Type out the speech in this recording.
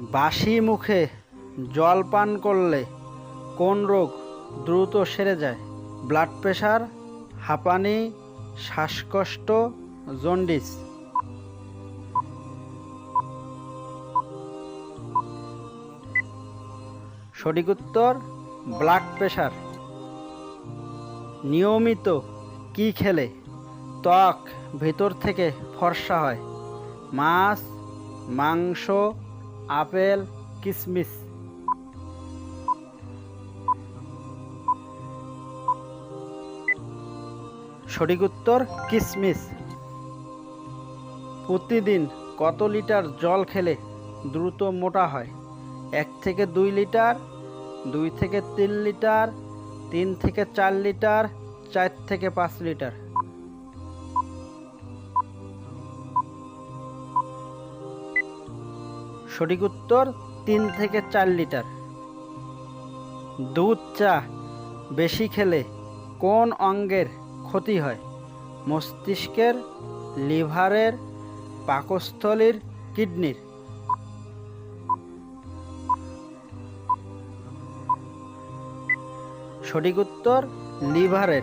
বাসি মুখে জল পান করলে কোন রোগ দ্রুত সেরে যায়? ব্লাড প্রেশার হাঁপানি, শ্বাসকষ্ট জন্ডিস সঠিক উত্তর, ব্লাড প্রেশার নিয়মিত কি খেলে? ত্বক ভেতর থেকে ফর্সা হয়। মাছ, মাংস আপেল কিশমিশ সঠিক উত্তর কিশমিশ প্রতিদিন কত লিটার জল খেলে দ্রুত মোটা হয়? এক থেকে দুই লিটার, দুই থেকে তিন লিটার, তিন থেকে চার লিটার, চার থেকে পাঁচ লিটার। সঠিক উত্তর তিন থেকে চার লিটার। দুধ, চা বেশি খেলে কোন অঙ্গের ক্ষতি হয়? মস্তিষ্কের, লিভারের, পাকস্থলীর, কিডনির। সঠিক উত্তর লিভারের।